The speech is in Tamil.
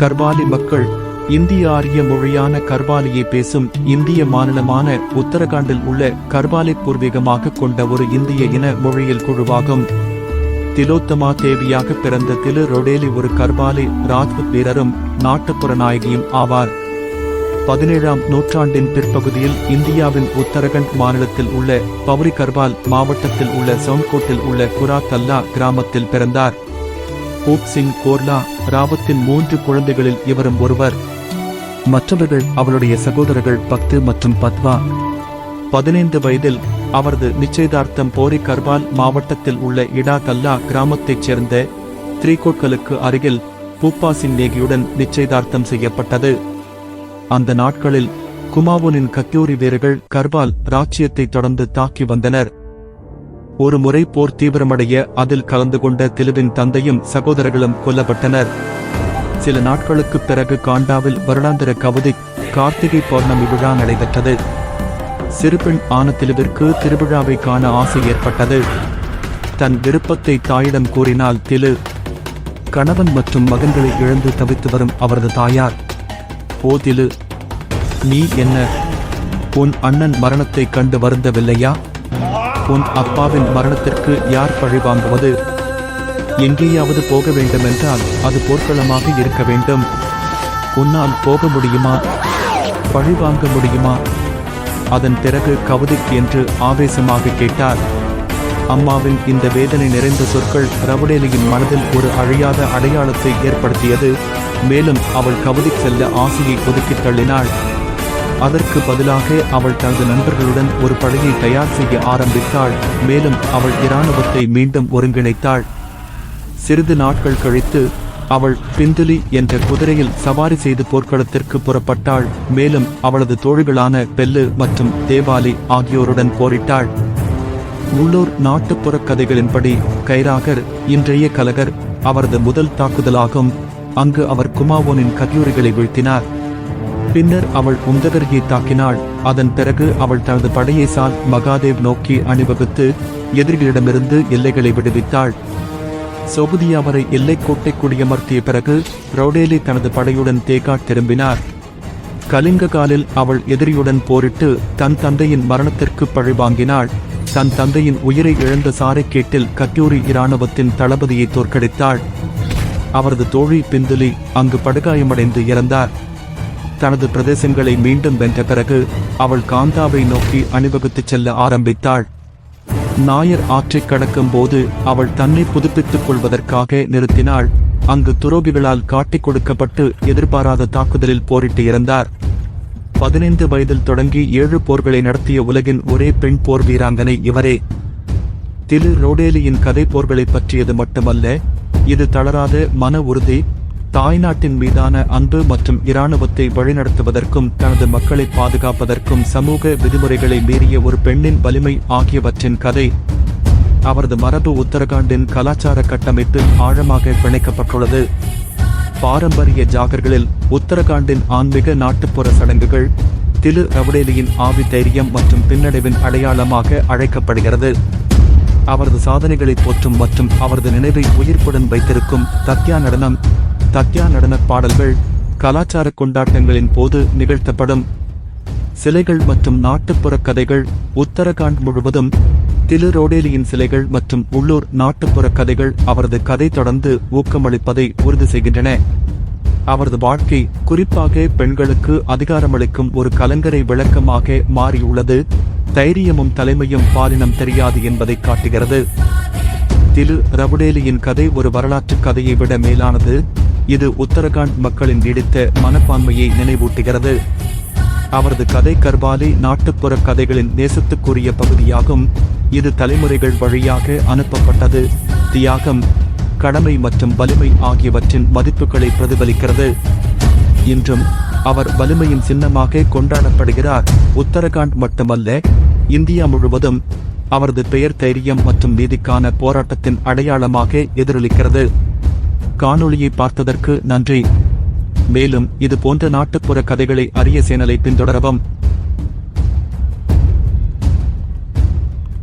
கர்வாலி மக்கள் இந்திய ஆரிய மொழியான கர்வாலியை பேசும் இந்திய மாநிலமான உத்தரகாண்டில் உள்ள கர்வாலி பூர்வீகமாக கொண்ட ஒரு இந்திய இன மொழியில் குழுவாகும். திலோத்தமா தேவியாக பிறந்த திலு ரொடேலி ஒரு கர்வாலி ராஜ்புத் வீரரும் நாட்டுப்புற நாயகியும் ஆவார். பதினேழாம் நூற்றாண்டின் பிற்பகுதியில் இந்தியாவின் உத்தரகண்ட் மாநிலத்தில் உள்ள பவுரி கர்வால் மாவட்டத்தில் உள்ள சவுன்கோட்டில் உள்ள குரா தல்லா கிராமத்தில் பிறந்தார். பூப் சிங் கோர்லா ராவத்தின் மூன்று குழந்தைகளில் இவரும் ஒருவர். மற்றவர்கள் அவளுடைய சகோதரர்கள் பக்து மற்றும் பத்வா. பதினைந்து வயதில் அவரது நிச்சயதார்த்தம் போரி கர்வால் மாவட்டத்தில் உள்ள இடா கல்லா கிராமத்தைச் சேர்ந்த த்ரீகோட்களுக்கு அருகில் பூப்பா சிங் நேகியுடன் நிச்சயதார்த்தம் செய்யப்பட்டது. அந்த நாட்களில் குமாவுனின் கத்தியூரி வீரர்கள் கர்வால் ராச்சியத்தை தொடர்ந்து தாக்கி வந்தனர். ஒரு முறை போர் தீவிரமடைய அதில் கலந்து கொண்ட திலுவின் தந்தையும் சகோதரர்களும் கொல்லப்பட்டனர். சில நாட்களுக்குப் பிறகு காண்டாவில் வருடாந்திர கவுதி கார்த்திகை பௌர்ணமி விழா நடைபெற்றது. சிறுபெண் ஆன திலுவிற்கு திருவிழாவை காண ஆசை ஏற்பட்டது. தன் விருப்பத்தை தாயிடம் கூறினால் திலு கணவன் மற்றும் மகன்களை இழந்து தவித்து வரும் அவரது தாயார். ஓ திலு நீ என்ன உன் அண்ணன் மரணத்தைக் கண்டு வருந்தவில்லையா? உன் அப்பாவின் மரணத்திற்கு யார் பழி வாங்குவது? எங்கேயாவது போக வேண்டுமென்றால் அது போர்க்களமாக இருக்க வேண்டும். உன்னால் போக முடியுமா? பழி வாங்க முடியுமா? அதன் பிறகு கவுதிக் என்று ஆவேசமாக கேட்டார். அம்மாவின் இந்த வேதனை நிறைந்த சொற்கள் ரவுடேலியின் மனதில் ஒரு அழியாத அடையாளத்தை ஏற்படுத்தியது. மேலும் அவள் கவுதிக் செல்ல ஆசையை ஒதுக்கித் தள்ளினாள். அதற்கு பதிலாக அவள் தனது நண்பர்களுடன் ஒரு படையை தயார் செய்ய ஆரம்பித்தாள் மேலும் அவள் இராணுவத்தை மீண்டும் ஒருங்கிணைத்தாள். சிறிது நாட்கள் கழித்து அவள் பிந்துலி என்ற குதிரையில் சவாரி செய்து போர்க்களத்திற்கு புறப்பட்டாள் மேலும் அவளது தோழிகளான பெல்லு மற்றும் தேவாலி ஆகியோருடன் போரிட்டாள். உள்ளூர் நாட்டுப்புற கதைகளின்படி கைராகர் இன்றைய கலகர் அவரது முதல் தாக்குதலாகும். அங்கு அவர் குமாவோனின் கல்லூரிகளை வீழ்த்தினார். பின்னர் அவள் உந்தகர்கியை தாக்கினாள் அதன் பிறகு அவள் தனது படையை சால் மகாதேவ் நோக்கி அணிவகுத்து எதிரிகளிடமிருந்து எல்லைகளை விடுவித்தாள். சொகுதி அவரை எல்லைக்கோட்டை குடியமர்த்திய பிறகு ரவுடேலி தனது படையுடன் தேகாட் திரும்பினார். கலிங்க காலில் அவள் எதிரியுடன் போரிட்டு தன் தந்தையின் மரணத்திற்கு பழிவாங்கினாள் தன் தந்தையின் உயிரை இழந்த சாரைக்கேட்டில் கட்டூரி இராணுவத்தின் தளபதியை தோற்கடித்தாள். அவரது தோழி பிந்துலி அங்கு படுகாயமடைந்து இறந்தார். தனது பிரதேசங்களை மீண்டும் வென்ற பிறகு அவள் காந்தாவை நோக்கி அணிவகுத்துச் செல்ல ஆரம்பித்தாள். நாயர் ஆற்றைக் கடக்கும் போது அவள் தன்னை புதுப்பித்துக் கொள்வதற்காக நிறுத்தினாள். அங்கு துரோகிகளால் காட்டிக் கொடுக்கப்பட்டு எதிர்பாராத தாக்குதலில் போரிட்டு இறந்தார் பதினைந்து வயதில் தொடங்கி ஏழு போர்களை நடத்திய உலகின் ஒரே பெண் போர் வீராங்கனை இவரே. திரு ரோடேலியின் கதை போர்களை பற்றியது மட்டுமல்ல இது தளராத மன உறுதி தாய்நாட்டின் மீதான அன்பு மற்றும் இராணுவத்தை வழிநடத்துவதற்கும் தனது மக்களை பாதுகாப்பதற்கும் சமூக விதிமுறைகளை மீறிய ஒரு பெண்ணின் வலிமை ஆகியவற்றின் கதை அவரது மரபு உத்தரகாண்டின் கலாச்சார கட்டமைப்பில் ஆழமாக பிணைக்கப்பட்டுள்ளது. பாரம்பரிய ஜாகர்களில் உத்தரகாண்டின் ஆன்மீக நாட்டுப்புற சடங்குகள் திலு ரவுடேலியின் ஆவி தைரியம் மற்றும் பின்னடைவின் அடையாளமாக அழைக்கப்படுகிறது. அவரது சாதனைகளை போற்றும் மற்றும் அவரது நினைவை உயிர்ப்புடன் வைத்திருக்கும் தத்யா நடனம் தத்யா நடனப் பாடல்கள் கலாச்சார கொண்டாட்டங்களின் போது நிகழ்த்தப்படும். சிலைகள் மற்றும் நாட்டுப்புற கதைகள் உத்தரகாண்ட் முழுவதும் திலு ரோடேலியின் சிலைகள் மற்றும் உள்ளூர் நாட்டுப்புற கதைகள் அவரது கதை தொடர்ந்து ஊக்கமளிப்பதை உறுதி செய்கின்றன. அவரது வாழ்க்கை குறிப்பாக பெண்களுக்கு அதிகாரமளிக்கும் ஒரு கலங்கரை விளக்கமாக மாறியுள்ளது. தைரியமும் தலைமையும் பாலினம் தெரியாது என்பதை காட்டுகிறது. திலு ரவுடேலியின் கதை ஒரு வரலாற்று கதையை விட மேலானது. இது உத்தரகாண்ட் மக்களின் நீடித்த மனப்பான்மையை நினைவூட்டுகிறது. அவரது கதை கர்பாலி நாட்டுப்புற கதைகளின் நேசத்துக்குரிய பகுதியாகும். இது தலைமுறைகள் வழியாக அனுப்பப்பட்டது. தியாகம் கடமை மற்றும் வலிமை ஆகியவற்றின் மதிப்புகளை பிரதிபலிக்கிறது. இன்றும் அவர் வலிமையின் சின்னமாக கொண்டாடப்படுகிறார். உத்தரகாண்ட் மட்டுமல்ல இந்தியா முழுவதும் அவரது பெயர் தைரியம் மற்றும் நீதிக்கான போராட்டத்தின் அடையாளமாக எதிரொலிக்கிறது. காணொளியை பார்த்ததற்கு நன்றி. மேலும் இது போன்ற நாட்டுப்புற கதைகளை அறிய சேனலை பின்தொடரவும்